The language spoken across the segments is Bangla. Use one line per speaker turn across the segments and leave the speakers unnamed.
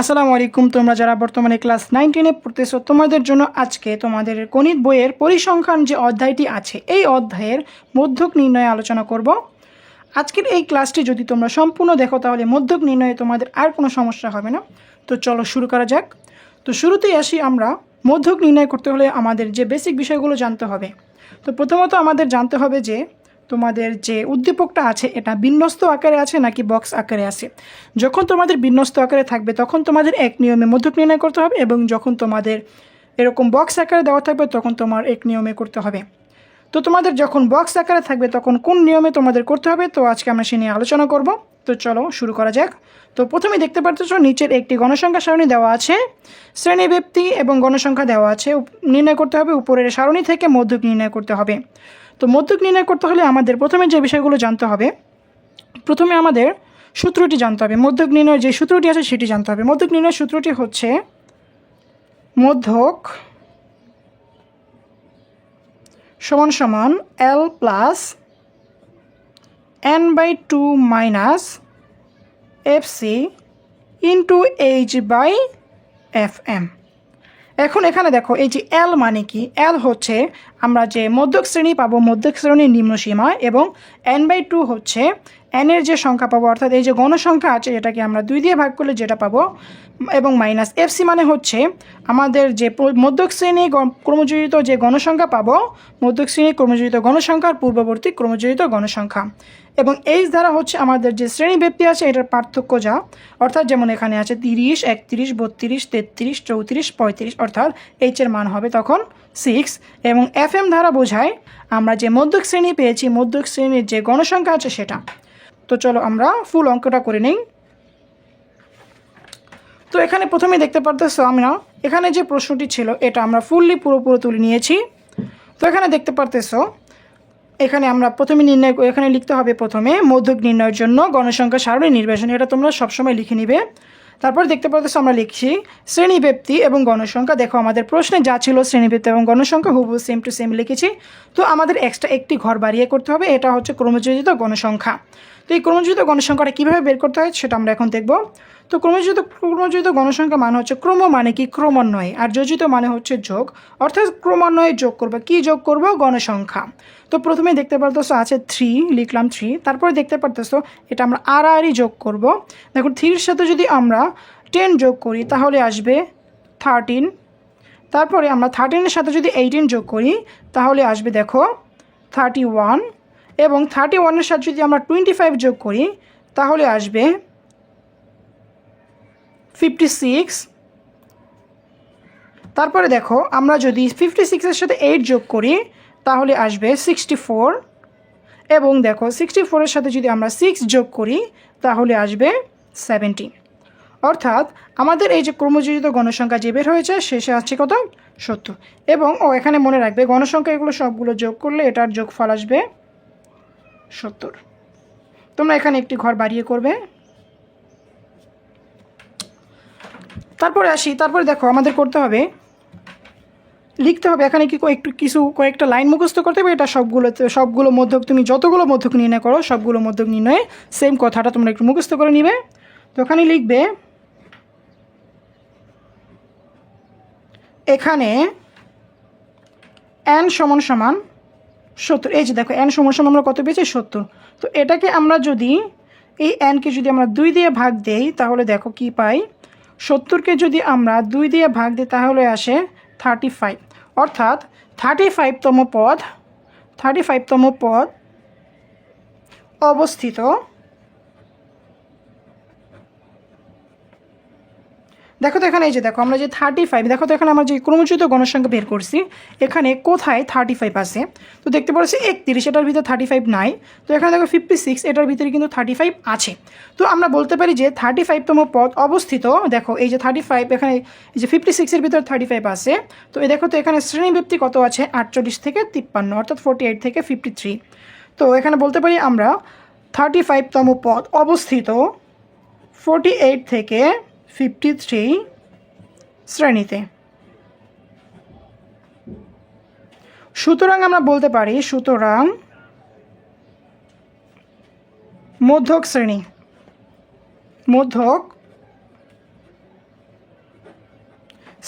আসসালামু আলাইকুম, তোমরা যারা বর্তমানে ক্লাস নাইনটিনে পড়তেছো, তোমাদের জন্য আজকে তোমাদের গণিত বইয়ের পরিসংখ্যান যে অধ্যায়টি আছে, এই অধ্যায়ের মধ্যক নির্ণয়ে আলোচনা করব। আজকের এই ক্লাসটি যদি তোমরা সম্পূর্ণ দেখো, তাহলে মধ্যক নির্ণয়ে তোমাদের আর কোনো সমস্যা হবে না। তো চলো শুরু করা যাক। তো শুরুতেই আসি আমরা, মধ্যক নির্ণয় করতে হলে আমাদের যে বেসিক বিষয়গুলো জানতে হবে। তো প্রথমত আমাদের জানতে হবে যে তোমাদের যে উদ্দীপকটা আছে, এটা বিন্যস্ত আকারে আছে নাকি বক্স আকারে আছে? যখন তোমাদের বিন্যস্ত আকারে থাকবে, তখন তোমাদের এক নিয়মে মধ্যক নির্ণয় করতে হবে এবং যখন তোমাদের এরকম বক্স আকারে দেওয়া থাকবে, তখন তোমার এক নিয়মে করতে হবে। তো তোমাদের যখন বক্স আকারে থাকবে, তখন কোন নিয়মে তোমাদের করতে হবে? তো আজকে আমরা সে নিয়ে আলোচনা করব। তো চলো শুরু করা যাক। তো প্রথমে দেখতে পাচ্ছ নিচের একটি গণসংখ্যা সারণী দেওয়া আছে। শ্রেণি ব্যক্তি এবং গণসংখ্যা দেওয়া আছে। নির্ণয় করতে হবে। উপরের সারণী থেকে মধ্যক নির্ণয় করতে হবে। তো মধ্যক নির্ণয় করতে হলে আমাদের প্রথমে যে বিষয়গুলো জানতে হবে, প্রথমে আমাদের সূত্রটি জানতে হবে। মধ্যক নির্ণয়ের যে সূত্রটি আছে সেটি জানতে হবে। মধ্যক নির্ণয়ের সূত্রটি হচ্ছে মধ্যক সমান সমান L plus N by two minus F C into H by F M এখন এখানে দেখো, এই যে এল মানে কি? এল হচ্ছে আমরা যে মধ্যক শ্রেণি পাবো, মধ্যক শ্রেণির নিম্ন সীমা এবং এন বাই টু হচ্ছে এনের যে সংখ্যা পাবো, অর্থাৎ এই যে গণসংখ্যা আছে, এটাকে আমরা দুই দিয়ে ভাগ করলে যেটা পাবো, এবং মাইনাস এফ সি মানে হচ্ছে আমাদের যে মধ্যক শ্রেণি ক্রমযোজিত যে গণসংখ্যা পাবো, মধ্যক শ্রেণি ক্রমযোজিত গণসংখ্যার পূর্ববর্তী ক্রমযোজিত গণসংখ্যা। এবং এইচ দ্বারা হচ্ছে আমাদের যে শ্রেণি ব্যক্তি আছে, এটার পার্থক্য যা, অর্থাৎ যেমন এখানে আছে তিরিশ, একত্রিশ, বত্রিশ, তেত্রিশ, চৌত্রিশ, পঁয়ত্রিশ, অর্থাৎ এইচের মান হবে তখন সিক্স এবং এফ এম দ্বারা বোঝায় আমরা যে মধ্যক শ্রেণি পেয়েছি, মধ্যক শ্রেণির যে গণসংখ্যা আছে সেটা। তো চলো আমরা ফুল অঙ্কটা করে নিই। তো এখানে প্রথমে দেখতে পারতেছো আমরা, এখানে যে প্রশ্নটি ছিল, এটা আমরা ফুললি পুরোপুরো তুলে নিয়েছি। তো এখানে দেখতে পারতেছো, এখানে আমরা প্রথমে নির্ণয় এখানে লিখতে হবে প্রথমে মধ্যক নির্ণয়ের জন্য গণসংখ্যা সারণী নির্বাচন, এটা তোমরা সবসময় লিখে নিবে। তারপর দেখতে পাচ্ছ আমরা লিখছি শ্রেণীব্যক্তি এবং গণসংখ্যা। দেখো, আমাদের প্রশ্নে যা ছিল শ্রেণীব্যক্তি এবং গণসংখ্যা হুবু সেম টু সেম লিখেছি। তো আমাদের এক্সট্রা একটি ঘর বাড়িয়ে করতে হবে, এটা হচ্ছে ক্রমযোজিত গণসংখ্যা। তো এই ক্রমযোজিত গণসংখ্যাটা কীভাবে বের করতে হয় সেটা আমরা এখন দেখব। তো ক্রমযোজিত ক্রমযোজিত গণসংখ্যা মানে হচ্ছে ক্রম মানে কি? ক্রমান্বয়। আর যোজিত মানে হচ্ছে যোগ। অর্থাৎ ক্রমান্বয়ে যোগ করব। কি যোগ করব? গণসংখ্যা। তো প্রথমে দেখতে পারতেছো আছে থ্রি লিখলাম থ্রি তারপরে দেখতে পারতেছো এটা আমরা আর আরই যোগ করব। দেখো থ্রির সাথে যদি আমরা টেন যোগ করি, তাহলে আসবে থার্টিন তারপরে আমরা থার্টিনের সাথে যদি এইটিন যোগ করি, তাহলে আসবে দেখো থার্টি ওয়ান এবং থার্টি ওয়ানের সাথে যদি আমরা টোয়েন্টি ফাইভ যোগ করি, তাহলে আসবে ফিফটি সিক্স তারপরে দেখো, আমরা যদি ফিফটি সিক্সের সাথে এইট যোগ করি, তাহলে আসবে সিক্সটি ফোর এবং দেখো সিক্সটি ফোরের সাথে যদি আমরা সিক্স যোগ করি, তাহলে আসবে সেভেন্টি অর্থাৎ, আমাদের এই যে ক্রমযোজিত গণসংখ্যা যে বের হয়েছে, শেষে আসছে কত? সত্তর. এবং, ও, এখানে মনে রাখবে, গণসংখ্যা এগুলো সবগুলো যোগ করলে এটার যোগফল আসবে সত্তর. তোমরা এখানে একটি ঘর বাড়িয়ে করবে। তারপরে আসি, তারপরে দেখো আমাদের করতে হবে, লিখতে হবে, এখানে কি একটু কিছু কয়েকটা লাইন মুখস্থ করতে হবে, এটা সবগুলোতে সবগুলো মধ্যক, তুমি যতগুলো মধ্যক নির্ণয় করো, সবগুলো মধ্যক নির্ণয়ে সেম কথাটা তোমরা একটু মুখস্থ করে নিবে। তো ওখানে লিখবে, এখানে এন সমান সমান সত্তর, এই যে দেখো এন সমান সমান আমরা কত পেয়েছি? সত্তর। তো এটাকে আমরা যদি, এই এনকে যদি আমরা দুই দিয়ে ভাগ দেই, তাহলে দেখো কি পাই? সত্তরকে যদি আমরা দুই দিয়ে ভাগ দিই তাহলে আসে থার্টি ফাইভ অর্থাৎ থার্টি ফাইভতম পদ থার্টি ফাইভতম পদ অবস্থিত। দেখো তো এখানে এই যে দেখো, আমরা যে থার্টি ফাইভ দেখো তো এখানে আমরা যে ক্রমচ্যুত গণসংখ্যা বের করছি, এখানে কোথায় থার্টি ফাইভ আছে? তো দেখতে পাচ্ছি একত্রিশ, এটার ভিতরে থার্টি ফাইভ নাই, তো এখানে দেখো ফিফটি সিক্স এটার ভিতরে কিন্তু থার্টি ফাইভ আছে। তো আমরা বলতে পারি যে থার্টি ফাইভতম পদ অবস্থিত, দেখো এই যে থার্টি ফাইভ এখানে এই যে ফিফটি সিক্সের ভিতরে থার্টি ফাইভ আছে, তো এই দেখো তো এখানে শ্রেণীব্যক্তি কত আছে? আটচল্লিশ থেকে তিপ্পান্ন, অর্থাৎ ফোর্টি এইট থেকে ফিফটি থ্রি তো এখানে বলতে পারি আমরা থার্টি ফাইভতম পদ অবস্থিত ফোর্টি এইট থেকে ফিফটি থ্রি শ্রেণীতে। সুতরাং আমরা বলতে পারি, সুতরাং মধ্যক শ্রেণি। মধ্যক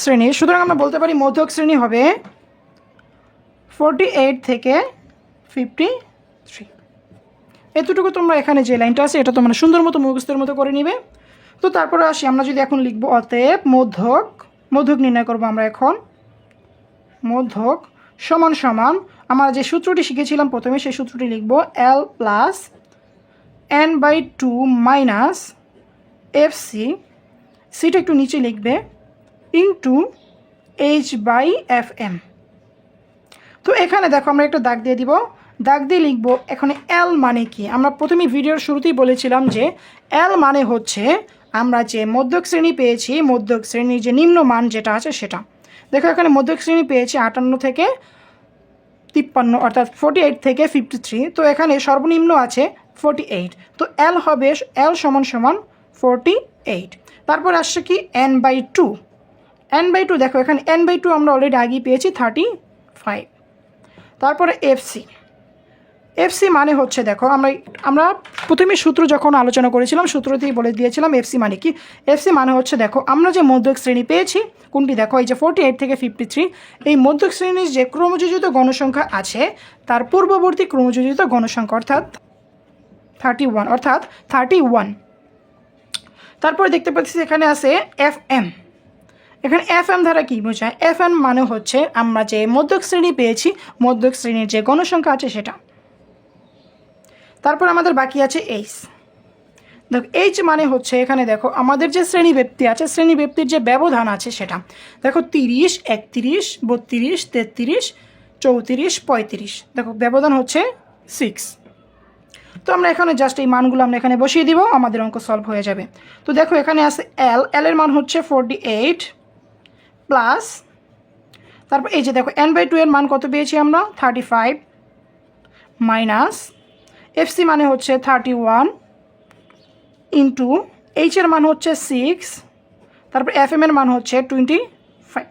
শ্রেণি। সুতরাং আমরা বলতে পারি, মধ্যক শ্রেণি হবে ফোরটি এইট থেকে ফিফটি থ্রি এতটুকু তোমরা এখানে যে লাইনটা আছে, এটা তোমরা সুন্দর মতো মুখস্থের মতো করে নিবে। তো তারপরে আসি, আমরা যদি এখন লিখব অতএব মধ্যক মধ্যক নির্ণয় করব আমরা এখন। মধ্যক সমান সমান, আমরা যে সূত্রটি শিখেছিলাম প্রথমে সেই সূত্রটি লিখব L plus N by two minus F C সিটা একটু নিচে লিখবে into H by F M তো এখানে দেখো, আমরা একটা দাগ দিয়ে দিব। দাগ দিয়ে লিখব এখানে এল মানে কি? আমরা প্রথমে ভিডিওর শুরুতেই বলেছিলাম যে এল মানে হচ্ছে আমরা যে মধ্যক শ্রেণি পেয়েছি, মধ্যক শ্রেণির যে নিম্ন মান যেটা আছে সেটা। দেখো এখানে মধ্যক শ্রেণি পেয়েছি আটান্ন থেকে তিপ্পান্ন, অর্থাৎ ফোর্টি এইট থেকে ফিফটি থ্রি তো এখানে সর্বনিম্ন আছে ফোর্টি এইট তো এল হবে এল সমান সমান ফোর্টি এইট তারপর আসছে কি N by two N by two দেখো এখানে এন বাই টু আমরা অলরেডি আগেই পেয়েছি থার্টি ফাইভ তারপরে এফসি এফসি মানে হচ্ছে দেখো, আমরা আমরা প্রথমে সূত্র যখন আলোচনা করেছিলাম সূত্র সূত্রতেই বলে দিয়েছিলাম এফসি মানে কি? এফসি মানে হচ্ছে দেখো, আমরা যে মধ্যক শ্রেণি পেয়েছি, কোনটি দেখো, এই যে ফোর্টি এইট থেকে ফিফটি থ্রি এই মধ্যক শ্রেণির যে ক্রমযোজিত গণসংখ্যা আছে, তার পূর্ববর্তী ক্রমযোজিত গণসংখ্যা অর্থাৎ থার্টি ওয়ান অর্থাৎ থার্টি ওয়ান তারপরে দেখতে পাচ্ছি এখানে আছে এফ এম এখানে এফ এম দ্বারা কী বোঝায়? এফ এম মানে হচ্ছে আমরা যে মধ্যক শ্রেণি পেয়েছি, মধ্যক শ্রেণির যে গণসংখ্যা আছে সেটা। তারপর আমাদের বাকি আছে এইচ দেখো এইচ মানে হচ্ছে এখানে দেখো, আমাদের যে শ্রেণি ব্যক্তি আছে শ্রেণি ব্যক্তির যে ব্যবধান আছে সেটা। দেখো, তিরিশ, একত্রিশ, বত্রিশ, তেত্রিশ, চৌত্রিশ, পঁয়ত্রিশ। দেখো, ব্যবধান হচ্ছে সিক্স তো আমরা এখানে জাস্ট এই মানগুলো আমরা এখানে বসিয়ে দিব, আমাদের অঙ্ক সলভ হয়ে যাবে। তো দেখো, এখানে আছে এল এল এর মান হচ্ছে ফোরটি এইট প্লাস তারপর এই যে দেখো এন বাই টু এর মান কত পেয়েছি আমরা? থার্টি ফাইভ মাইনাস এফসি মানে হচ্ছে থার্টি ওয়ান ইন্টু এইচের মান হচ্ছে সিক্স তারপর এফ এম এর মান হচ্ছে টোয়েন্টি ফাইভ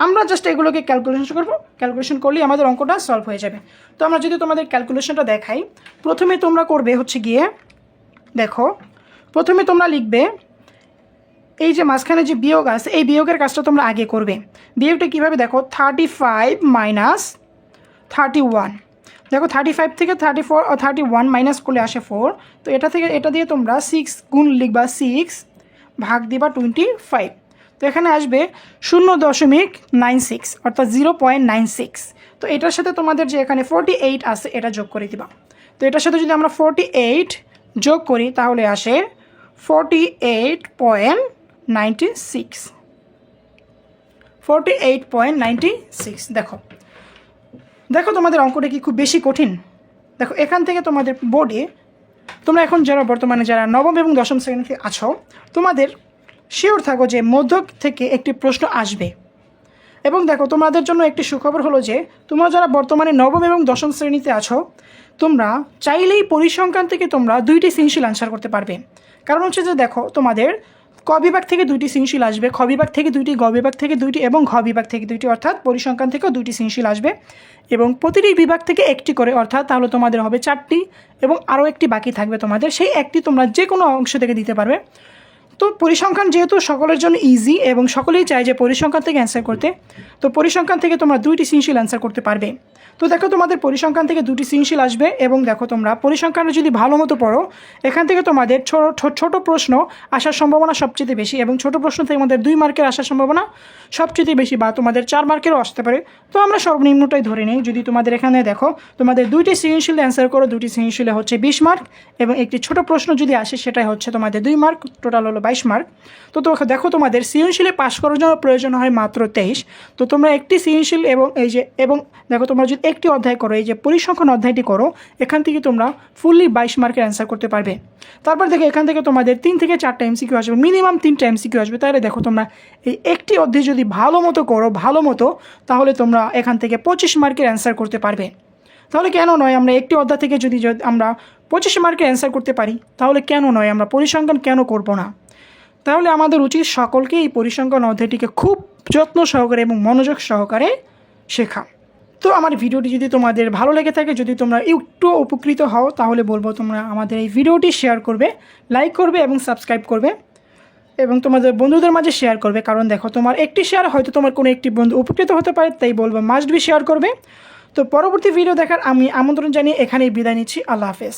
আমরা জাস্ট এগুলোকে ক্যালকুলেশন করব ক্যালকুলেশন করলেই আমাদের অঙ্কটা সলভ হয়ে যাবে। তো আমরা যদি তোমাদের ক্যালকুলেশনটা দেখাই, প্রথমে তোমরা করবে হচ্ছে গিয়ে, দেখো, প্রথমে তোমরা লিখবে, এই যে মাঝখানে যে বিয়োগ আছে, এই বিয়োগের কাজটা তোমরা আগে করবে। বিয়োগটা কীভাবে দেখো thirty five minus thirty one দেখো থার্টি ফাইভ থেকে thirty four thirty one minus করলে আসে ফোর তো এটা থেকে এটা দিয়ে তোমরা সিক্স গুণ লিখবা সিক্স ভাগ দিবা টোয়েন্টি ফাইভ তো এখানে আসবে শূন্য দশমিক নাইন সিক্স অর্থাৎ জিরো পয়েন্ট নাইন সিক্স তো এটার সাথে তোমাদের যে এখানে ফোরটি এইট আছে, এটা যোগ করে দিবা। তো এটার সাথে যদি আমরা ফোরটি এইট যোগ করি, তাহলে আসে forty eight point ninety six forty eight point ninety six দেখো। দেখো তোমাদের অঙ্কটা কি খুব বেশি কঠিন? দেখো, এখান থেকে তোমাদের বোর্ডে তোমরা এখন যারা বর্তমানে যারা নবম এবং দশম শ্রেণীতে আছো, তোমাদের শিওর থাকো যে মধ্যক থেকে একটি প্রশ্ন আসবে। এবং দেখো, তোমাদের জন্য একটি সুখবর হলো যে, তোমরা যারা বর্তমানে নবম এবং দশম শ্রেণীতে আছো, তোমরা চাইলেই পরিসংখ্যান থেকে তোমরা দুইটি সৃজনশীল আনসার করতে পারবে। কারণ হচ্ছে যে, দেখো, তোমাদের ক বিভাগ থেকে দুইটি সৃজনশীল আসবে। খ বিভাগ থেকে দুইটি গ বিভাগ থেকে দুইটি এবং ঘ বিভাগ থেকে দুইটি, অর্থাৎ পরিসংখ্যান থেকেও দুইটি সৃজনশীল আসবে। এবং প্রতিটি বিভাগ থেকে একটি করে, অর্থাৎ তাহলে তোমাদের হবে চারটি এবং আরও একটি বাকি থাকবে তোমাদের। সেই একটি তোমরা যে কোনো অংশ থেকে দিতে পারবে। তো পরিসংখ্যান যেহেতু সকলের জন্য ইজি এবং সকলেই চায় যে পরিসংখ্যান থেকে অ্যান্সার করতে, তো পরিসংখ্যান থেকে তোমরা দুইটি সৃজনশীল অ্যান্সার করতে পারবে। তো দেখো তোমাদের পরিসংখ্যান থেকে দুটি সৃজনশীল আসবে এবং দেখো তোমরা পরিসংখ্যানে যদি ভালো মতো পড়ো, এখান থেকে তোমাদের ছোট ছোট প্রশ্ন আসার সম্ভাবনা সবচেয়ে বেশি এবং ছোট প্রশ্ন থেকে আমাদের দুই মার্কের আসার সম্ভাবনা সবচেয়ে বেশি বা তোমাদের চার মার্কেরও আসতে পারে। তো আমরা সর্বনিম্নটাই ধরে নিই। যদি তোমাদের এখানে দেখো, তোমাদের দুইটি সৃজনশীল অ্যান্সার করো দুটি সৃজনশীলে হচ্ছে বিশ মার্ক এবং একটি ছোট প্রশ্ন যদি আসে, সেটাই হচ্ছে তোমাদের দুই মার্ক। টোটাল হলো বাইশ মার্ক। তো তো দেখো তোমাদের সৃজনশীলে পাশ করার জন্য প্রয়োজন হয় মাত্র তেইশ। তো তোমরা একটি সৃজনশীল এবং এই যে, এবং দেখো তোমরা যদি একটি অধ্যায় করো, এই যে পরিসংখ্যান অধ্যায়টি করো, এখান থেকে তোমরা ফুললি বাইশ মার্কের অ্যান্সার করতে পারবে। তারপর দেখো এখান থেকে তোমাদের তিন থেকে চারটা এমসিকিউ আসবে মিনিমাম তিনটা এমসিকিউ আসবে। তাহলে দেখো তোমরা এই একটি অধ্যায় যদি ভালো মতো করো, ভালো মতো, তাহলে তোমরা এখান থেকে পঁচিশ মার্কের অ্যান্সার করতে পারবে। তাহলে কেন নয় আমরা একটি অধ্যায় থেকে যদি আমরা পঁচিশ মার্কের অ্যান্সার করতে পারি, তাহলে কেন নয় আমরা পরিসংখ্যান কেন করব না? তাহলে আমাদের উচিত সকলকে এই পরিসংখ্যান অধ্যায়টিকে খুব যত্ন সহকারে এবং মনোযোগ সহকারে শেখা তো আমার ভিডিওটি যদি তোমাদের ভালো লেগে থাকে, যদি তোমরা একটু উপকৃত হও, তাহলে বলব তোমরা আমাদের এই ভিডিওটি শেয়ার করবে লাইক করবে এবং সাবস্ক্রাইব করবে এবং তোমাদের বন্ধুদের মাঝে শেয়ার করবে। কারণ দেখো, তোমার একটি শেয়ার হয়তো তোমার কোনো একটি বন্ধু উপকৃত হতে পারে, তাই বলব মাস্ট বি শেয়ার করবে। তো পরবর্তী ভিডিও দেখার আমি আমন্ত্রণ জানিয়ে এখানেই বিদায় নিচ্ছি। আল্লাহ হাফেজ।